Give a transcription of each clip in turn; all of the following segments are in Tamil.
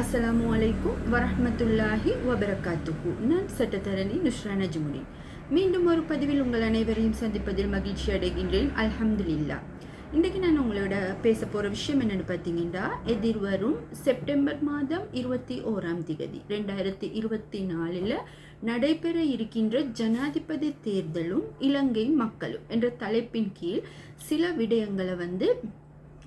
அஸ்ஸலாமு வலைக்கும் வரஹ்மத்துல்லாஹி வபரகாத்துக்கு நான் சட்டத்தரணி நுஷ்ரா நஜ்முடி மீண்டும் ஒரு பதிவில் உங்கள் அனைவரையும் சந்திப்பதில் மகிழ்ச்சி அடைகின்றேன் அல்ஹம்துலில்லா இன்றைக்கு நான் உங்களோட பேச போகிற விஷயம் என்னென்னு பார்த்தீங்கன்னா எதிர்வரும் செப்டம்பர் மாதம் இருபத்தி ஓராம் திகதி ரெண்டாயிரத்தி இருபத்தி நாலில் நடைபெற இருக்கின்ற ஜனாதிபதி தேர்தலும் இலங்கை மக்களும் என்ற தலைப்பின் கீழ் சில விடயங்களை வந்து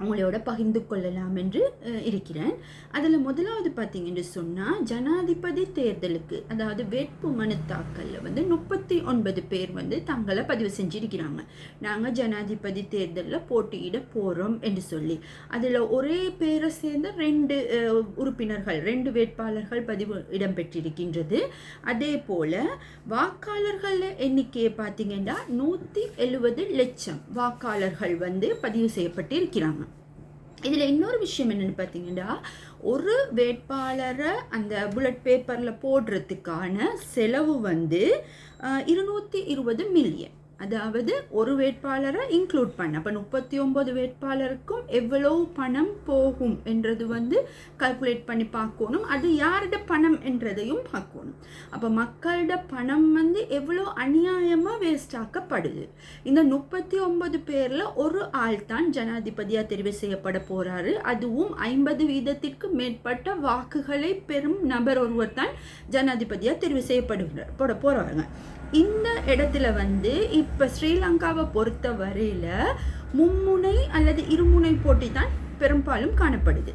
உங்களோட பகிர்ந்து கொள்ளலாம் என்று இருக்கிறேன். அதில் முதலாவது பார்த்தீங்கன்னு சொன்னால் ஜனாதிபதி தேர்தலுக்கு அதாவது வேட்பு மனு தாக்கலில் வந்து முப்பத்தி ஒன்பது பேர் வந்து தங்களை பதிவு செஞ்சிருக்கிறாங்க. நாங்கள் ஜனாதிபதி தேர்தலில் போட்டியிட போகிறோம் என்று சொல்லி. அதில் ஒரே பேரை சேர்ந்த ரெண்டு உறுப்பினர்கள் ரெண்டு வேட்பாளர்கள் பதிவு இடம்பெற்றிருக்கின்றது அதே போல் வாக்காளர்கள் எண்ணிக்கையை பார்த்தீங்கன்னா நூற்றி எழுபது லட்சம் வாக்காளர்கள் வந்து பதிவு செய்யப்பட்டு இருக்கிறாங்க இதில் இன்னொரு விஷயம் என்னென்னு பார்த்தீங்கன்னா ஒரு வேட்பாளரை அந்த புல்லட் பேப்பரில் போடுறதுக்கான செலவு வந்து இருநூற்றி இருபது மில்லியன் அதாவது ஒரு வேட்பாளரை இன்க்ளூட் பண்ண. அப்போ முப்பத்தி ஒம்பது வேட்பாளருக்கும் எவ்வளவு பணம் போகும் என்றது வந்து கால்குலேட் பண்ணி பார்க்கணும். அது யாரோட பணம் என்றதையும் பார்க்கணும். அப்போ மக்களோட பணம் வந்து எவ்வளோ அநியாயமாக வேஸ்ட் ஆக்கப்படுது. இந்த முப்பத்தி ஒன்பது பேரில் ஒரு ஆள் தான் ஜனாதிபதியாக தெரிவு செய்யப்பட போகிறாரு அதுவும் ஐம்பது வீதத்திற்கு மேற்பட்ட வாக்குகளை பெறும் நபர் ஒருவர் தான் ஜனாதிபதியாக தெரிவு செய்யப்படுகிறார் போட போகிறாங்க இந்த இடத்துல வந்து இப்போ ஸ்ரீலங்காவை பொறுத்த வரையில் மும்முனை அல்லது இருமுனை போட்டி தான் பெரும்பாலும் காணப்படுது.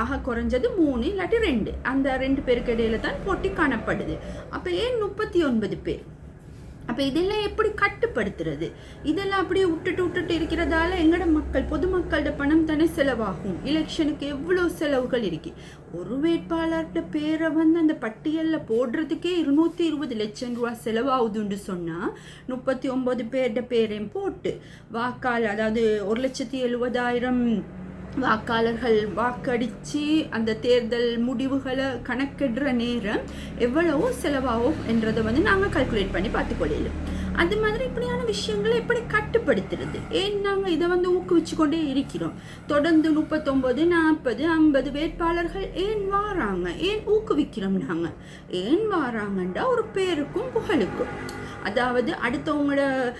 ஆக குறைஞ்சது மூணு இல்லாட்டி ரெண்டு. அந்த ரெண்டு பேருக்கு இடையில தான் போட்டி காணப்படுது. அப்போ ஏன் முப்பத்தி ஒன்பது பேர்? அப்போ இதெல்லாம் எப்படி கட்டுப்படுத்துறது? இதெல்லாம் அப்படியே விட்டுட்டு விட்டுட்டு இருக்கிறதால எங்கட மக்கள் பொதுமக்களோட பணம் தானே செலவாகும். எலெக்ஷனுக்கு எவ்வளோ செலவுகள் இருக்கு? ஒரு வேட்பாளர்கிட்ட பேரை வந்து அந்த பட்டியலில் போடுறதுக்கே இருநூத்தி இருபது லட்சம் ரூபா செலவாகுதுன்னு சொன்னால் முப்பத்தி ஒம்பது பேர்கிட்ட பேரையும் போட்டு வாக்காளர் அதாவது ஒரு லட்சத்தி எழுபதாயிரம் வாக்காளர்கள் வாக்களித்து அந்த தேர்தல் முடிவுகளை கணக்கிடுற நேரம் எவ்வளவோ செலவாகும் என்றதை வந்து நாங்கள் கல்குலேட் பண்ணி பார்த்துக்கொள்ளலாம். அது மாதிரி இப்படியான விஷயங்களை எப்படி கட்டுப்படுத்துறது? ஏன் நாங்கள் இதை வந்து ஊக்குவிச்சு கொண்டே இருக்கிறோம்? தொடர்ந்து முப்பத்தொம்பது நாற்பது ஐம்பது வேட்பாளர்கள் ஏன் வாராங்க? ஏன் ஊக்குவிக்கிறோம் நாங்கள் ஏன் வாராங்கண்டா? ஒரு பேருக்கும் புகழுக்கும். அதாவது அடுத்தவங்களோட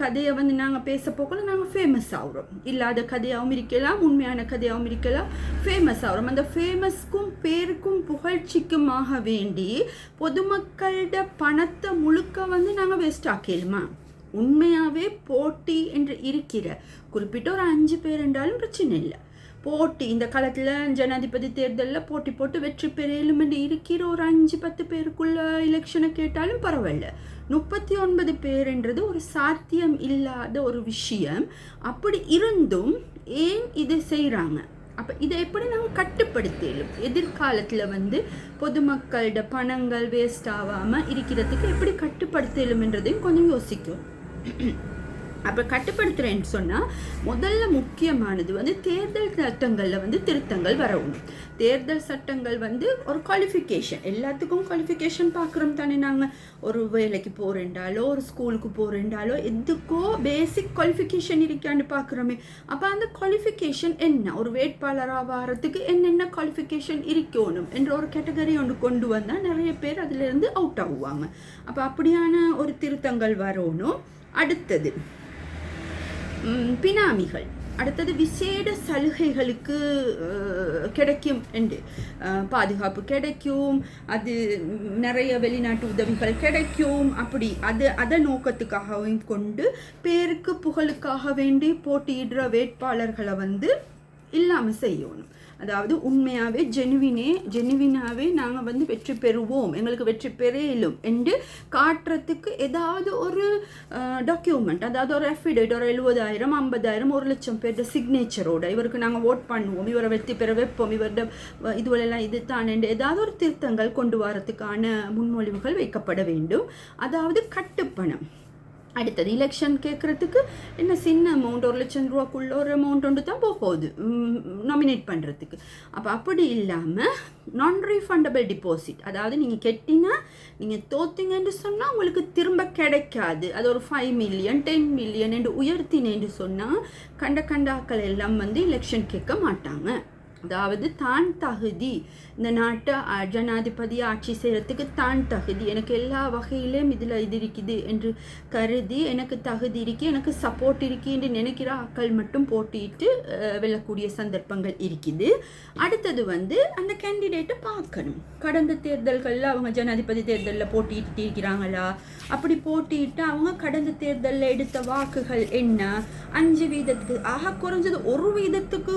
கதையை வந்து நாங்கள் பேச போகல நாங்கள் ஃபேமஸ் ஆகிறோம். இல்லாத கதையாகவும் இருக்கலாம் உண்மையான கதையாகவும் இருக்கலாம் ஃபேமஸ் ஆகிறோம். அந்த ஃபேமஸ்க்கும் பேருக்கும் புகழ்ச்சிக்குமாக வேண்டி பொதுமக்களோட பணத்தை முழுக்க வந்து நாங்கள் வேஸ்ட் ஆக்கிடுமா உண்மையாகவே போட்டி என்று இருக்கிற குறிப்பிட்ட ஒரு அஞ்சு பேர் என்றாலும் பிரச்சனை இல்லை. போட்டி. இந்த காலத்தில் ஜனாதிபதி தேர்தலில் போட்டி போட்டு வெற்றி பெறையிலும் என்று இருக்கிற ஒரு அஞ்சு பத்து பேருக்குள்ள எலெக்ஷனை கேட்டாலும் பரவாயில்ல. முப்பத்தி ஒன்பது பேருன்றது ஒரு சாத்தியம் இல்லாத ஒரு விஷயம். அப்படி இருந்தும் ஏன் இது செய்கிறாங்க அப்போ இதை எப்படி நாங்கள் கட்டுப்படுத்தலும்? எதிர்காலத்தில் வந்து பொதுமக்களோட பணங்கள் வேஸ்ட் ஆகாமல் இருக்கிறதுக்கு எப்படி கட்டுப்படுத்தலும்ன்றதையும் கொஞ்சம் யோசிக்கும். அப்போ கட்டுப்படுத்துகிறேன்னு சொன்னால் முதல்ல முக்கியமானது வந்து தேர்தல் சட்டங்களில் வந்து திருத்தங்கள் வரணும் தேர்தல் சட்டங்கள் வந்து ஒரு குவாலிஃபிகேஷன் எல்லாத்துக்கும் குவாலிஃபிகேஷன் பார்க்குறோம் தானே நாங்கள் ஒரு வேலைக்கு போகிறேன்டாலோ ஒரு ஸ்கூலுக்கு போகிறேன்டாலோ எதுக்கோ பேசிக் குவாலிஃபிகேஷன் இருக்கான்னு பார்க்குறோமே அப்போ அந்த குவாலிஃபிகேஷன் என்ன? ஒரு வேட்பாளராக வாரத்துக்கு என்னென்ன குவாலிஃபிகேஷன் இருக்கணும் என்ற ஒரு கேட்டகரி ஒன்று கொண்டு வந்தால் நிறைய பேர் அதிலேருந்து அவுட் ஆகுவாங்க. அப்போ அப்படியான ஒரு திருத்தங்கள் வரணும். அடுத்தது பினாமிகள். அடுத்தது விசேட சலுகைகளுக்கு கிடைக்கும் என்று. பாதுகாப்பு கிடைக்கும் அது நிறைய வெளிநாட்டு உதவிகள் கிடைக்கும் அப்படி. அது அதை நோக்கத்துக்காகவும் கொண்டு பேருக்கு புகழுக்காக வேண்டி போட்டியிடுற வேட்பாளர்களை வந்து இல்லாமல் செய்யணும். அதாவது உண்மையாகவே ஜெனுவினே ஜெனுவினாவே நாங்கள் வந்து வெற்றி பெறுவோம். எங்களுக்கு வெற்றி பெறலும். என்று காட்டுறதுக்கு ஏதாவது ஒரு டாக்குமெண்ட் அதாவது ஒரு அஃபிடேட் ஒரு எழுபதாயிரம் ஐம்பதாயிரம் ஒரு லட்சம் பேர்ட சிக்னேச்சரோட இவருக்கு நாங்கள் ஓட் பண்ணுவோம். இவரை வெற்றி பெற வைப்போம். இவரோட அஹ், இதுவெல்லாம் இது தான் என்று ஏதாவது ஒரு திருத்தங்கள் கொண்டு வரத்துக்கான முன்மொழிவுகள் வைக்கப்பட வேண்டும். அதாவது கட்டுப்பணம். அடுத்தது எலெக்ஷன் கேட்குறதுக்கு என்ன சின்ன அமௌண்ட் ஒரு லட்சம் ரூபாக்குள்ள ஒரு அமௌண்ட் ஒன்று தான் போக போகுது. நாமினேட் பண்ணுறதுக்கு அப்போ அப்படி இல்லாமல் நான் ரீஃபண்டபிள் டிபாசிட் அதாவது நீங்கள் கெட்டினா நீங்கள் தோத்தீங்கன்னு சொன்னால் உங்களுக்கு திரும்ப கிடைக்காது. அது ஒரு ஃபைவ் மில்லியன் டென் மில்லியன் என்று உயர்த்தினேன்னு சொன்னால் கண்ட கண்டாக்கள் எல்லாம் வந்து எலெக்ஷன் கேட்க மாட்டாங்க. அதாவது தான் தகுதி. இந்த நாட்டை ஜனாதிபதி ஆட்சி செய்கிறதுக்கு தான் தகுதி. எனக்கு எல்லா வகையிலும் இதில் இது இருக்குது என்று கருதி எனக்கு தகுதி இருக்கு எனக்கு சப்போர்ட் இருக்கு என்று நினைக்கிற ஆக்கள் மட்டும் போட்டிட்டு வெல்லக்கூடிய சந்தர்ப்பங்கள் இருக்குது. அடுத்தது வந்து அந்த கேண்டிடேட்டை பார்க்கணும். கடந்த தேர்தல்களில் அவங்க ஜனாதிபதி தேர்தலில் போட்டிட்டு இருக்கிறாங்களா அப்படி போட்டியிட்டு அவங்க கடந்த தேர்தலில் எடுத்த வாக்குகள் என்ன? அஞ்சு வீதத்துக்கு ஆக குறைஞ்சது ஒரு வீதத்துக்கு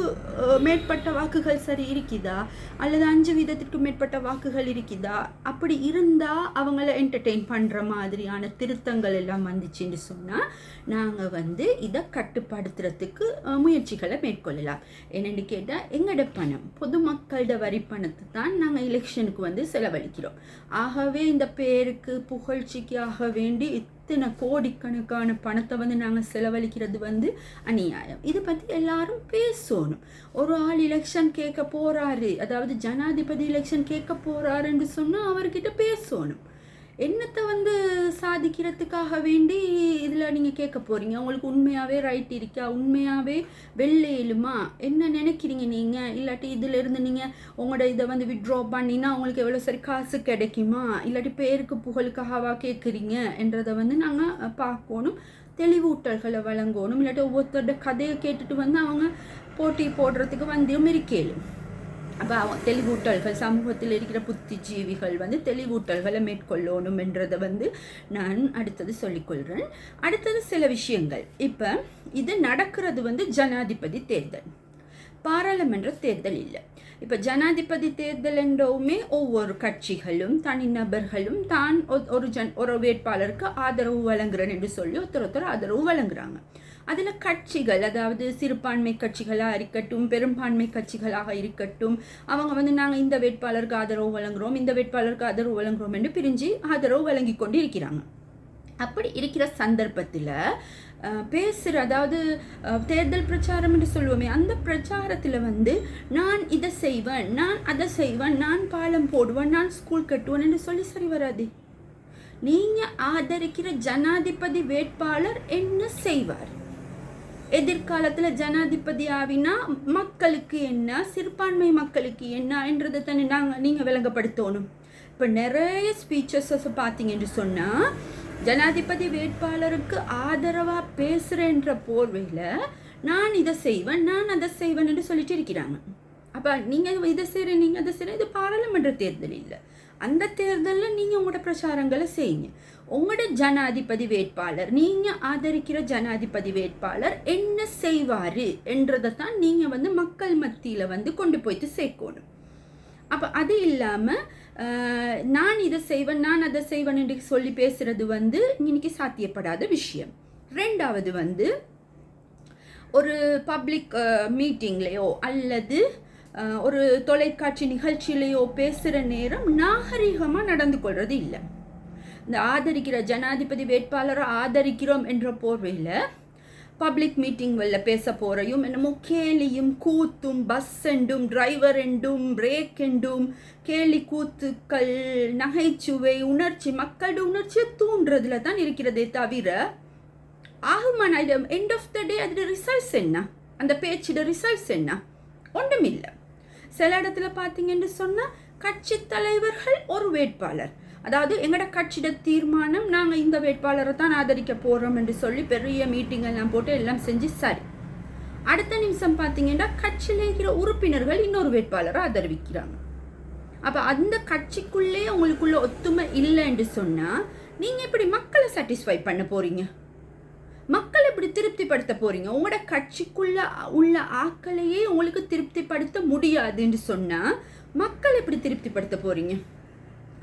மேற்பட்ட வாக்கு வாக்குகள் சரி இருக்குதா? அல்லது அஞ்சு வீதத்துக்கு மேற்பட்ட வாக்குகள் இருக்குதா? அப்படி இருந்தால் அவங்கள என்டர்டெயின் பண்ணுற மாதிரியான திருத்தங்கள் எல்லாம் வந்துச்சுன்னு சொன்னால் நாங்கள் வந்து இதை கட்டுப்படுத்துறதுக்கு முயற்சிகளை மேற்கொள்ளலாம். என்னென்னு கேட்டால் எங்களோட பணம்? பொதுமக்களோட வரி பணத்தை தான் நாங்கள் எலெக்ஷனுக்கு வந்து செலவழிக்கிறோம். ஆகவே இந்த பேருக்கு புகழ்ச்சிக்காக வேண்டி இத்தனை கோடிக்கணக்கான பணத்தை வந்து நாங்கள் செலவழிக்கிறது வந்து அநியாயம். இதை பற்றி எல்லாரும் பேசணும். ஒரு ஆள் எலெக்ஷன் கேட்க போறாரு அதாவது ஜனாதிபதி எலெக்ஷன் கேட்க போறாருன்னு சொன்னால் அவர்கிட்ட பேசணும். என்னத்தை வந்து சாதிக்கிறதுக்காக வேண்டி இதில் நீங்கள் கேட்க போகிறீங்க உங்களுக்கு உண்மையாகவே ரைட் இருக்கா? உண்மையாகவே வெள்ளையிலுமா என்ன நினைக்கிறீங்க நீங்கள் இல்லாட்டி இதிலிருந்து நீங்கள் உங்களோட இதை வந்து விட்ரா பண்ணினா உங்களுக்கு எவ்வளோ சரி காசு கிடைக்குமா? இல்லாட்டி பேருக்கு புகழுக்காகவா கேட்குறீங்க? என்றதை வந்து நாங்கள் பார்க்கணும். தெளிவூட்டல்களை வழங்கணும். இல்லாட்டி ஒவ்வொருத்தரோட கதையை கேட்டுட்டு வந்து அவங்க போட்டி போடுறதுக்கு வந்து இருக்கேலும். அப்போ அவன் தெளிவூட்டல்கள் சமூகத்தில் இருக்கிற புத்திஜீவிகள் வந்து தெளிவூட்டல்களை மேற்கொள்ளணும் என்றதை வந்து நான் அடுத்தது சொல்லிக்கொள்கிறேன் அடுத்தது சில விஷயங்கள். இப்போ இது நடக்கிறது வந்து ஜனாதிபதி தேர்தல். பாராளுமன்ற தேர்தல் இல்லை. இப்போ ஜனாதிபதி தேர்தல் என்றவுமே ஒவ்வொரு கட்சிகளும் தனிநபர்களும் தான் ஒரு ஜன் ஒரு வேட்பாளருக்கு ஆதரவு வழங்குறேன் என்று சொல்லி ஒருத்தர் ஒருத்தர் ஆதரவு வழங்குறாங்க. அதில் கட்சிகள் அதாவது சிறுபான்மை கட்சிகளாக இருக்கட்டும் பெரும்பான்மை கட்சிகளாக இருக்கட்டும் அவங்க வந்து நாங்கள் இந்த வேட்பாளருக்கு ஆதரவு வழங்குகிறோம் இந்த வேட்பாளருக்கு ஆதரவு வழங்குறோம் என்று பிரிஞ்சு ஆதரவு வழங்கி கொண்டு இருக்கிறாங்க. அப்படி இருக்கிற சந்தர்ப்பத்தில் பேசுகிற அதாவது தேர்தல் பிரச்சாரம் என்று சொல்லுவோமே அந்த பிரச்சாரத்தில் வந்து நான் இதை செய்வேன் நான் அதை செய்வேன் நான் பாலம் போடுவேன் நான் ஸ்கூல் கட்டுவேன் என்று சொல்லி சரி வராது. நீங்கள் ஆதரிக்கிற ஜனாதிபதி வேட்பாளர் என்ன செய்வார்? எதிர்காலத்தில் ஜனாதிபதி ஆவினா மக்களுக்கு என்ன சிறுபான்மை மக்களுக்கு என்ன என்றதை தானே நாங்கள் நீங்கள் விளங்கப்படுத்தணும். இப்போ நிறைய ஸ்பீச்சஸஸ் பார்த்தீங்கன்னு சொன்னால் ஜனாதிபதி வேட்பாளருக்கு ஆதரவாக பேசுகிறேன்ற போர்வையில் நான் இதை செய்வேன் நான் அதை செய்வேன் என்று சொல்லிட்டு இருக்கிறாங்க. அப்போ நீங்கள் இதை செய்கிற நீங்கள் அதை செய்கிற இது பாராளுமன்ற தேர்தல் இல்லை. அந்த தேர்தலில் நீங்கள் உங்களோட பிரச்சாரங்களை செய்யுங்க. உங்களோட ஜனாதிபதி வேட்பாளர் நீங்கள் ஆதரிக்கிற ஜனாதிபதி வேட்பாளர் என்ன செய்வார் என்றதை தான் நீங்கள் வந்து மக்கள் மத்தியில் வந்து கொண்டு போயிட்டு சேர்க்கணும். அப்போ அது இல்லாமல் நான் இதை செய்வேன் நான் அதை செய்வேன் என்று சொல்லி பேசுறது வந்து இன்னைக்கு சாத்தியப்படாத விஷயம். ரெண்டாவது வந்து ஒரு பப்ளிக் மீட்டிங்லேயோ அல்லது ஒரு தொலைக்காட்சி நிகழ்ச்சியிலையோ பேசுகிற நேரம் நாகரிகமாக நடந்து கொள்வது இல்லை. இந்த ஆதரிக்கிற ஜனாதிபதி வேட்பாளரை ஆதரிக்கிறோம் என்ற போர்வையில் பப்ளிக் மீட்டிங்களில் பேச போகிறையும் என்னமோ கேலியும் கூத்தும் பஸ் என்றும் டிரைவர் என்றும் பிரேக் என்றும் கேலி கூத்துக்கள் நகைச்சுவை உணர்ச்சி மக்களோட உணர்ச்சியை தூண்டுறதுல தான் இருக்கிறதே தவிர ஆகுமான இது எண்ட் ஆஃப் த டே அதோட ரிசல்ட்ஸ் என்ன? அந்த பேச்சோட ரிசல்ட்ஸ் என்ன? ஒன்றுமில்லை சில இடத்துல பார்த்தீங்கன்னு சொன்னால் கட்சி தலைவர்கள் ஒரு வேட்பாளர். அதாவது எங்களோட கட்சியிட தீர்மானம் நாங்கள் இந்த வேட்பாளரை தான் ஆதரிக்க போகிறோம் என்று சொல்லி பெரிய மீட்டிங் எல்லாம் போட்டு எல்லாம் செஞ்சு சரி. அடுத்த நிமிஷம் பார்த்தீங்கன்னா கட்சியில் இருக்கிற உறுப்பினர்கள் இன்னொரு வேட்பாளரை ஆதரிக்கிறாங்க. அப்போ அந்த கட்சிக்குள்ளே உங்களுக்குள்ள ஒத்துமை இல்லைன்னு சொன்னால் நீங்கள் இப்படி மக்களை சாட்டிஸ்ஃபை பண்ண போகிறீங்க மக்கள் இப்படி திருப்திப்படுத்த போகிறீங்க உங்களோட கட்சிக்குள்ள உள்ள ஆக்களையே உங்களுக்கு திருப்திப்படுத்த முடியாதுன்னு சொன்னால் மக்கள் எப்படி திருப்திப்படுத்த போகிறீங்க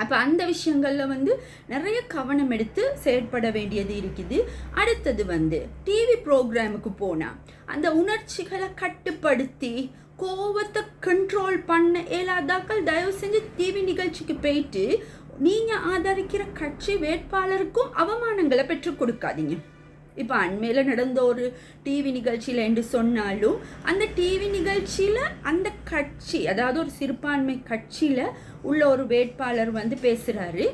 அப்போ அந்த விஷயங்களில் வந்து நிறைய கவனம் எடுத்து செயற்பட வேண்டியது இருக்குது. அடுத்தது வந்து டிவி ப்ரோக்ராமுக்கு போனால் அந்த உணர்ச்சிகளை கட்டுப்படுத்தி கோவத்தை கண்ட்ரோல் பண்ண இயலாதாக்கள் தயவு செஞ்சு டிவி நிகழ்ச்சிக்கு போயிட்டு நீங்கள் ஆதரிக்கிற கட்சி வேட்பாளருக்கும் அவமானங்களை பெற்றுக் கொடுக்காதீங்க. இப்போ அண்மையில் நடந்த ஒரு டிவி நிகழ்ச்சியில் என்று சொன்னாலும் அந்த டிவி நிகழ்ச்சியில் அந்த கட்சி அதாவது ஒரு சிறுபான்மை கட்சியில் உள்ள ஒரு வேட்பாளர் வந்து பேசுகிறாரு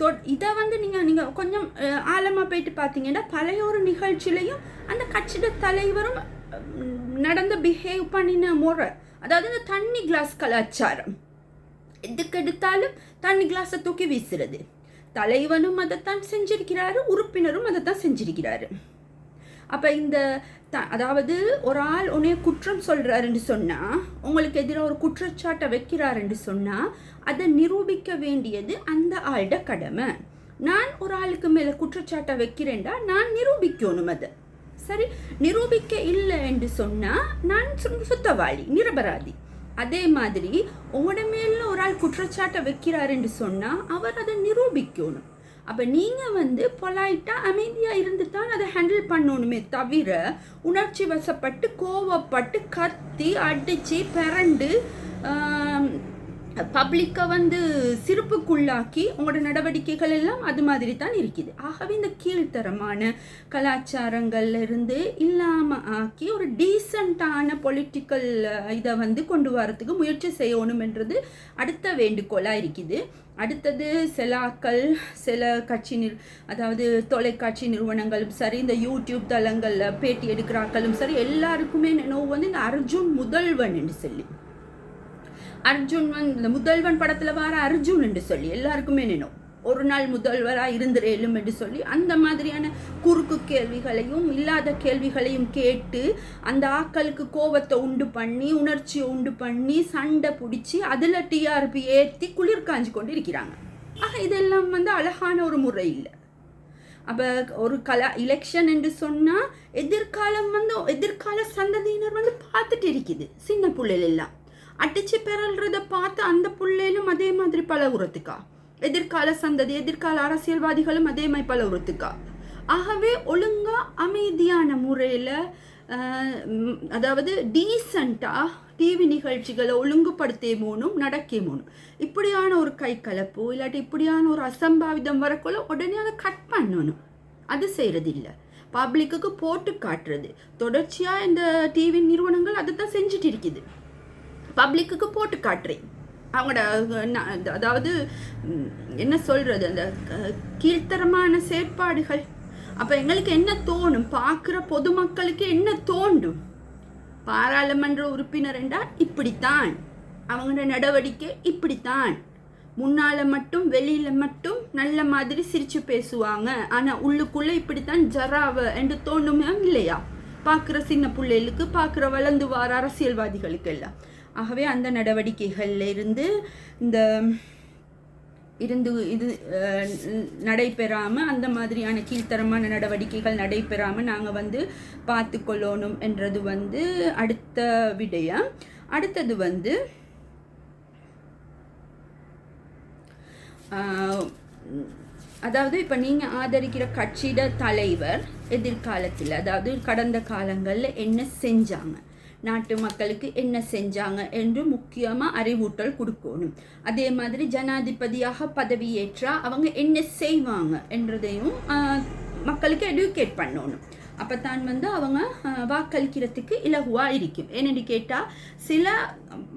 தொ இதை வந்து நீங்கள் நீங்கள் கொஞ்சம் ஆழமாக போயிட்டு பார்த்தீங்கன்னா பழைய ஒரு நிகழ்ச்சியிலையும் அந்த கட்சியோட தலைவரும் நடந்த பிஹேவ் பண்ணின முறை அதாவது இந்த தண்ணி கிளாஸ் கலாச்சாரம் எதுக்கு எடுத்தாலும் தண்ணி கிளாஸை தூக்கி வீசுறது. தலைவனும் அதைத்தான் செஞ்சிருக்கிறாரு உறுப்பினரும் அதைத்தான் செஞ்சிருக்கிறாரு. அப்போ இந்த த அதாவது ஒரு ஆள் உன்னைய குற்றம் சொல்கிறாருன்னு சொன்னால் உங்களுக்கு எதிராக ஒரு குற்றச்சாட்டை வைக்கிறாருன்னு சொன்னால் அதை நிரூபிக்க வேண்டியது அந்த ஆள்கிட்ட கடமை. நான் ஒரு ஆளுக்கு மேலே குற்றச்சாட்டை வைக்கிறேன்டா நான் நிரூபிக்கணும் அதை. சரி? நிரூபிக்க இல்லை என்று சொன்னால் நான் சுத்தவாளி நிரபராதி. அதே மாதிரி உங்களோட மேல ஒரு ஆள் குற்றச்சாட்டை வைக்கிறாருன்னு சொன்னால் அவர் அதை நிரூபிக்கணும். அப்போ நீங்கள் வந்து பொலைட்டாக அமைதியாக இருந்து தான் அதை ஹேண்டில் பண்ணணுமே தவிர உணர்ச்சி வசப்பட்டு கோவப்பட்டு கத்தி அடித்து பரண்டு பப்ளிக்கை வந்து சிறப்புக்குள்ளாக்கி உங்களோட நடவடிக்கைகள் எல்லாம் அது மாதிரி தான் இருக்குது. ஆகவே இந்த கீழ்த்தரமான கலாச்சாரங்கள்ல இருந்து இல்லாமல் ஆக்கி ஒரு டீசண்டான பொலிட்டிக்கல் இதை வந்து கொண்டு வரத்துக்கு முயற்சி செய்யணுமென்றது அடுத்த வேண்டுகோளாக இருக்குது. அடுத்தது செலாக்கள் சில கட்சி நிர் அதாவது தொலைக்காட்சி நிறுவனங்களும் சரி இந்த யூடியூப் தளங்களில் பேட்டி எடுக்கிறாக்களும் சரி எல்லாருக்குமே நினைவு வந்து இந்த அர்ஜுன் முதல்வன் என்று சொல்லி. அர்ஜுன் வந்து இந்த முதல்வன் படத்தில் வர அர்ஜுன் என்று சொல்லி எல்லாருக்குமே நினைவு. ஒரு நாள் முதல்வராக இருந்திரேலும் என்று சொல்லி அந்த மாதிரியான குறுக்கு கேள்விகளையும் இல்லாத கேள்விகளையும் கேட்டு அந்த ஆக்களுக்கு கோபத்தை உண்டு பண்ணி உணர்ச்சியை உண்டு பண்ணி சண்டை பிடிச்சி அதில் டிஆர்பி ஏற்றி குளிர் காஞ்சி கொண்டு இருக்கிறாங்க ஆக இதெல்லாம் வந்து அழகான ஒரு முறை இல்லை. அப்போ ஒரு கலா எலெக்ஷன் என்று சொன்னால் எதிர்காலம் வந்து எதிர்கால சந்ததியினர் வந்து பார்த்துட்டு இருக்குது சின்ன பிள்ளைகள் எல்லாம் அடிச்சு பெறல்றத பார்த்து அந்த பிள்ளையிலும் அதே மாதிரி பழகுறதுக்கா எதிர்கால சந்ததி எதிர்கால அரசியல்வாதிகளும் அதே மாதிரி பழகுறதுக்கா ஆகவே ஒழுங்கா அமைதியான முறையில் அதாவது டீசண்டாக டிவி நிகழ்ச்சிகளை ஒழுங்குபடுத்தே மூணும் நடக்கே போகணும் இப்படியான ஒரு கை கலப்பு இல்லாட்டி இப்படியான ஒரு அசம்பாவிதம் வரக்குள்ள உடனே அதை கட் பண்ணணும். அது செய்கிறதில்ல பப்ளிக்குக்கு போட்டு காட்டுறது. தொடர்ச்சியாக இந்த டிவி நிறுவனங்கள் அதை தான் செஞ்சுட்டு இருக்குது. பப்ளிக்குக்கு போட்டு காட்டுறேன். அவங்களோட அதாவது என்ன சொல்கிறது அந்த கீழ்த்தரமான செயற்பாடுகள். அப்போ எங்களுக்கு என்ன தோணும்? பார்க்குற பொதுமக்களுக்கு என்ன தோண்டும்? பாராளுமன்ற உறுப்பினர் என்றால் இப்படித்தான். அவங்களோட நடவடிக்கை இப்படித்தான். முன்னால் மட்டும் வெளியில் மட்டும் நல்ல மாதிரி சிரித்து பேசுவாங்க. ஆனால் உள்ளுக்குள்ளே இப்படித்தான் ஜராவ என்று தோணுமே? இல்லையா? பார்க்குற சின்ன பிள்ளைகளுக்கு பார்க்குற வளர்ந்து வார அரசியல்வாதிகளுக்கு எல்லாம். ஆகவே அந்த நடவடிக்கைகளில் இருந்து இந்த இருந்து இது நடைபெறாமல் அந்த மாதிரியான கீழ்த்தரமான நடவடிக்கைகள் நடைபெறாமல் நாங்கள் வந்து பார்த்து கொள்ளணும் என்றது வந்து அடுத்த விடயம். அடுத்தது வந்து அதாவது இப்போ நீங்கள் ஆதரிக்கிற கட்சியிட தலைவர் எதிர்காலத்தில் அதாவது கடந்த காலங்களில் என்ன செஞ்சாங்க? நாட்டு மக்களுக்கு என்ன செஞ்சாங்க என்று முக்கியமாக அறிவூட்டல் கொடுக்கணும். அதே மாதிரி ஜனாதிபதியாக பதவியேற்றா அவங்க என்ன செய்வாங்க என்றதையும் மக்களுக்கு எடுக்கேட் பண்ணணும். அப்போ தான் வந்து அவங்க வாக்களிக்கிறதுக்கு இலகுவாக இருக்கும். ஏன்னு கேட்டால் சில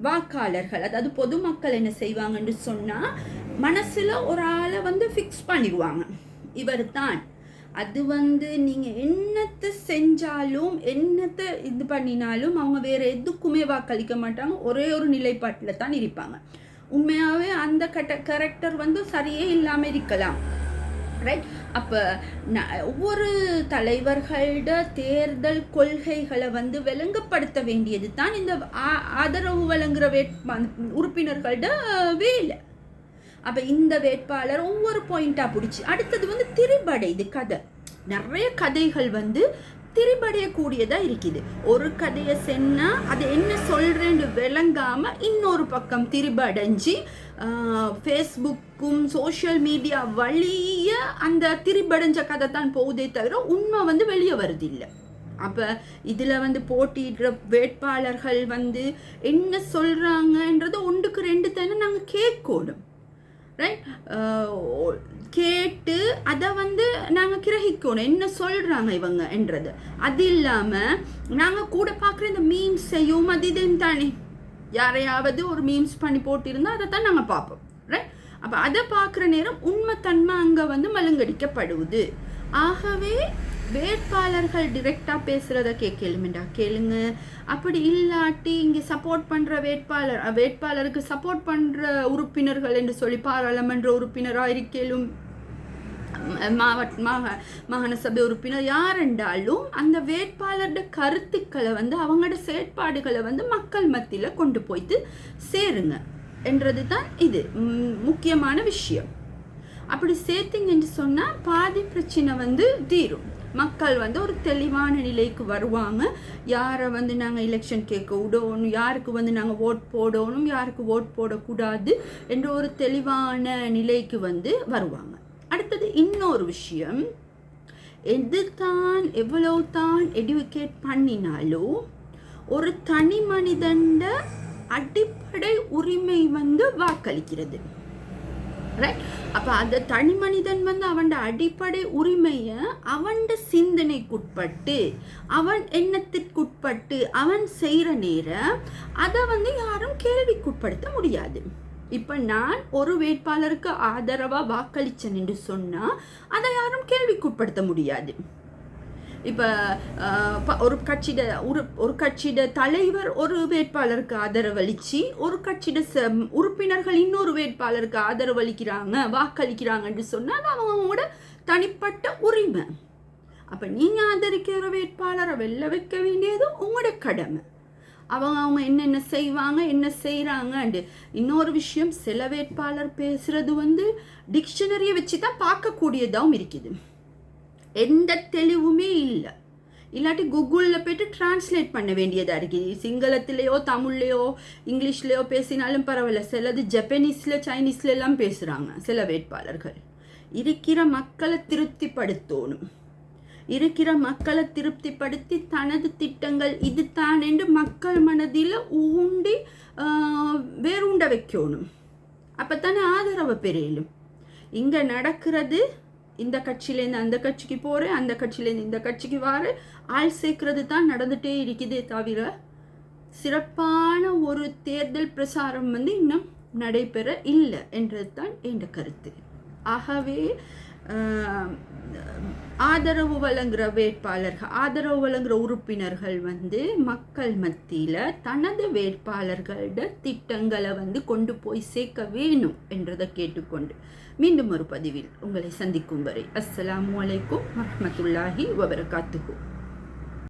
வாக்காளர்கள் அதாவது பொதுமக்கள் என்ன செய்வாங்கன்னு சொன்னால் மனசில் ஒரு ஆளை வந்து ஃபிக்ஸ் பண்ணிடுவாங்க. இவர் தான் அது வந்து நீங்கள் என்னத்தை செஞ்சாலும் என்னத்தை இது பண்ணினாலும் அவங்க வேறு எதுக்குமே வாக்களிக்க மாட்டாங்க. ஒரே ஒரு நிலைப்பாட்டில் தான் இருப்பாங்க. உண்மையாகவே அந்த கட்ட கேரக்டர் வந்து சரியே இல்லாமல் இருக்கலாம். ரைட் அப்போ ஒவ்வொரு தலைவர்களோட தேர்தல் கொள்கைகளை வந்து விளங்கப்படுத்த வேண்டியது தான் இந்த ஆ- ஆதரவு வழங்குற வே உறுப்பினர்களோட வேலை. அப்போ இந்த வேட்பாளர் ஒவ்வொரு பாயிண்டாக பிடிச்சி அடுத்தது வந்து திரிபடைது கதை. நிறைய கதைகள் வந்து திரிபடையக்கூடியதாக இருக்குது. ஒரு கதையை சொன்னா அது என்ன சொல்கிறேன்னு விளங்காமல் இன்னொரு பக்கம் திரிபடைஞ்சு ஃபேஸ்புக்கும் சோஷியல் மீடியா வழிய அந்த திரிபடைஞ்ச கதை தான் போகுதே தவிர உண்மை வந்து வெளியே வருதில்லை. அப்போ இதில் வந்து போட்டியிடுற வேட்பாளர்கள் வந்து என்ன சொல்கிறாங்கன்றது ஒன்றுக்கு ரெண்டு தானே நாங்கள் கேட்கணும். ரைட் uh, கேட்டு அதை வந்து நாங்கள் கிரகிக்கணும். என்ன சொல்கிறாங்க இவங்க என்றது? அது இல்லாமல் நாங்கள் கூட பார்க்குற இந்த மீம்ஸையும் அது இதுன்னு தானே. யாரையாவது ஒரு மீம்ஸ் பண்ணி போட்டிருந்தால் அதை தான் நாங்கள் பார்ப்போம். ரைட் அப்போ அதை பார்க்குற நேரம் உண்மைத்தன்மை அங்கே வந்து மலுங்கடிக்கப்படுவது ஆகவே வேட்பாளர்கள் டிரெக்டாக பேசுகிறத கேட்கலுமெண்டா கேளுங்க. அப்படி இல்லாட்டி இங்கே சப்போர்ட் பண்ணுற வேட்பாளர் வேட்பாளருக்கு சப்போர்ட் பண்ணுற உறுப்பினர்கள் என்று சொல்லி பாராளுமன்ற உறுப்பினராக இருக்கலும் மாவட்ட மாக மாகாண சபை உறுப்பினர் யாரென்றாலும் அந்த வேட்பாளரோட கருத்துக்களை வந்து அவங்களோட செயற்பாடுகளை வந்து மக்கள் மத்தியில் கொண்டு போய்த்து சேருங்க என்றது தான் இது முக்கியமான விஷயம். அப்படி சேர்த்திங்கன்னு சொன்னால் பாதி பிரச்சனை வந்து தீரும். மக்கள் வந்து ஒரு தெளிவான நிலைக்கு வருவாங்க. யாரை வந்து நாங்கள் எலெக்ஷன் கேட்க விடணும் யாருக்கு வந்து நாங்கள் ஓட் போடணும் யாருக்கு ஓட் போடக்கூடாது என்ற ஒரு தெளிவான நிலைக்கு வந்து வருவாங்க. அடுத்தது இன்னொரு விஷயம். எது தான் எவ்வளோ தான் எடுக்கேட் பண்ணினாலும் ஒரு தனி மனிதண்ட அடிப்படை உரிமை வந்து வாக்களிக்கிறது. ரைட் அப்போ அந்த தனி மனிதன் வந்து அவன் அடிப்படை உரிமையை அவன் சிந்தனைக்குட்பட்டு அவன் எண்ணத்திற்குட்பட்டு அவன் செய்கிற நேரம் அதை வந்து யாரும் கேள்விக்குட்படுத்த முடியாது. இப்போ நான் ஒரு வேட்பாளருக்கு ஆதரவாக வாக்களித்தேன் என்று சொன்னால் அதை யாரும் கேள்விக்குட்படுத்த முடியாது. இப்போ ஒரு கட்சியிட ஒரு ஒரு கட்சியிட தலைவர் ஒரு வேட்பாளருக்கு ஆதரவளித்து ஒரு கட்சியிட ச உறுப்பினர்கள் இன்னொரு வேட்பாளருக்கு ஆதரவளிக்கிறாங்க வாக்களிக்கிறாங்கன்னு சொன்னால் அது அவங்களோட தனிப்பட்ட உரிமை. அப்போ நீங்கள் ஆதரிக்கிற வேட்பாளரை வெளில வைக்க வேண்டியது உங்களோட கடமை. அவங்க அவங்க என்னென்ன செய்வாங்க என்ன செய்கிறாங்கண்டு இன்னொரு விஷயம் சில வேட்பாளர் பேசுகிறது வந்து டிக்ஷனரியை வச்சு தான் பார்க்கக்கூடியதாகவும் இருக்குது. எந்த தெளிவுமே இல்லை. இல்லாட்டி கூகுளில் போய்ட்டு டிரான்ஸ்லேட் பண்ண வேண்டியதாக இருக்குது சிங்களத்துலேயோ தமிழ்லையோ இங்கிலீஷ்லேயோ பேசினாலும் பரவாயில்ல. சிலது ஜப்பனீஸில் சைனீஸில் எல்லாம் பேசுகிறாங்க சில வேட்பாளர்கள். இருக்கிற மக்களை திருப்திப்படுத்தணும். இருக்கிற மக்களை திருப்திப்படுத்தி தனது திட்டங்கள் இது தான் என்று மக்கள் மனதில் ஊண்டி ஆஹ், உண்ட வைக்கணும். அப்போ தானே ஆதரவை பெரியலும் இங்கே நடக்கிறது இந்த கட்சியிலேருந்து அந்த கட்சிக்கு போகிறேன் அந்த கட்சியிலேருந்து இந்த கட்சிக்கு வாரேன் ஆள் சேர்க்கறது தான் நடந்துகிட்டே இருக்குதே தவிர சிறப்பான ஒரு தேர்தல் பிரசாரம் வந்து இன்னும் நடைபெற இல்லை என்றது தான் என் கருத்து. ஆகவே ஆதரவு வழங்குகிற வேட்பாளர்கள் ஆதரவு வழங்குகிற உறுப்பினர்கள் வந்து மக்கள் மத்தியில் தனது வேட்பாளர்களோட திட்டங்களை வந்து கொண்டு போய் சேர்க்க வேணும் என்றதை கேட்டுக்கொண்டு. மீண்டும் ஒரு பதிவில் உங்களை சந்திக்கும் வரை அஸ்ஸலாமு அலைக்கும் வரமத்துல்லாஹி வபரகாத்துஹு.